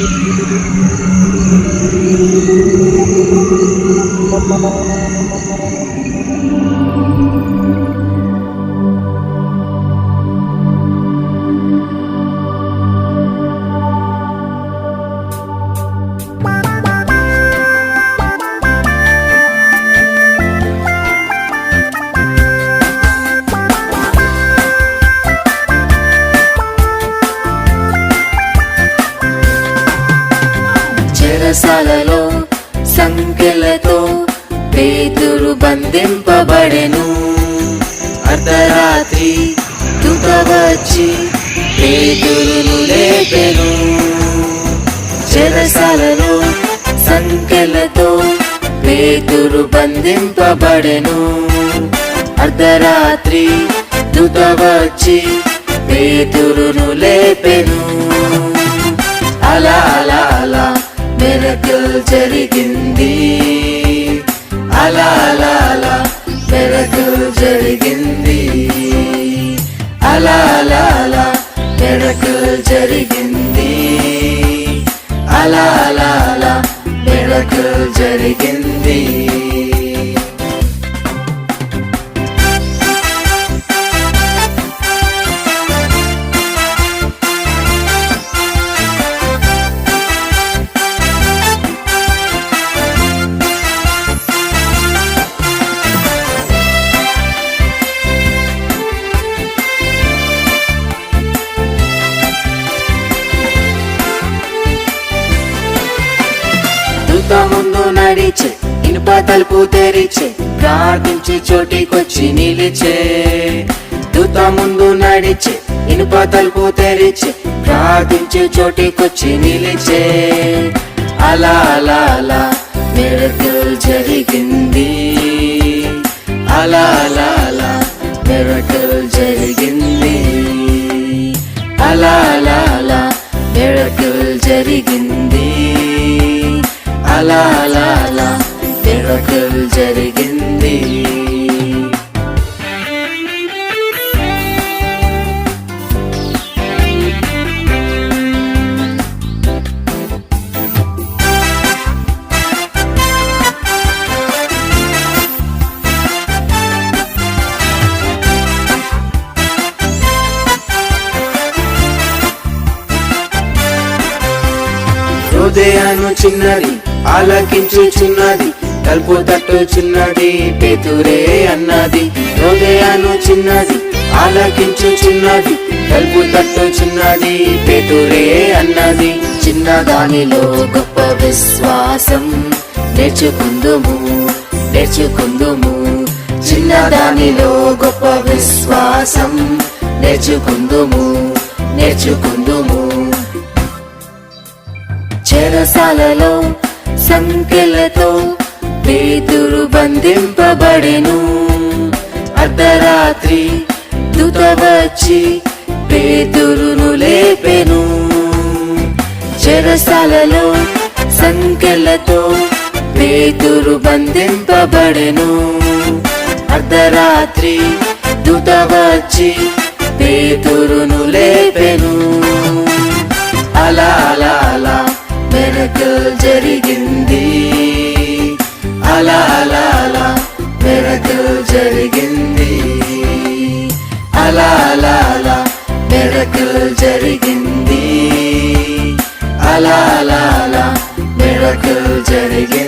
Thank you. చెరసాలలో సంఖ్యలతో పేతురు బంధింపబడెను. అర్ధరాత్రి తుత వచ్చి పేతురును లేపెను. చెరసాలలో సంఖ్యలతో పేతురు బంధింపబడెను. అర్ధరాత్రి తుత వచ్చి పేతురును లేపెను. జరిగింది. అలా అలా అలా జరిగింది. అలా అలా అలా జరిగింది. దూత ముందు నడిచే ఇనుప తలుపు తెరిచే ప్రార్థించి చోటికొచ్చి నిలిచే. దూత ముందు నడిచే ఇనుప తలుపు తెరిచే ప్రార్థించి చోటికొచ్చి నిలిచే. అలా అలా అలా మెరకల్ జరిగింది. అలా అలా అలా మెరకల్ జరిగింది. అలా అలా అలా మెరకల్ జరిగింది. మిరకల్ జరిగింది. హృదయాను చిన్నది ఆలకించుచున్నది తలుపు తట్టుచున్నది పేతురే అన్నది. హృదయాను చిన్నది ఆలకించుచున్నది తలుపు తట్టుచున్నది పేతురే అన్నది. చిన్నదానిలో గొప్ప విశ్వాసం నేర్చుకుందుము నేర్చుకుందుము. చిన్న దానిలో గొప్ప విశ్వాసం నేర్చుకుందుము నేర్చుకుందుము. చెరసాలలో సంఖ్యలతో బంధింపబడెను అర్ధరాత్రి దుత వచ్చి పేతురును లేపెను. చెరసాలలో సంఖ్యలతో పేతురు బంధింపబడెను. అర్ధరాత్రి దుత వచ్చి పేతురును లేపెను. అలా అలా అలా మెరకల్ జరిగింది. జరిగింది. అలా అలా అలా మెరకల్ జరిగింది. అలా అలా అలా మెరకల్ జరిగింది.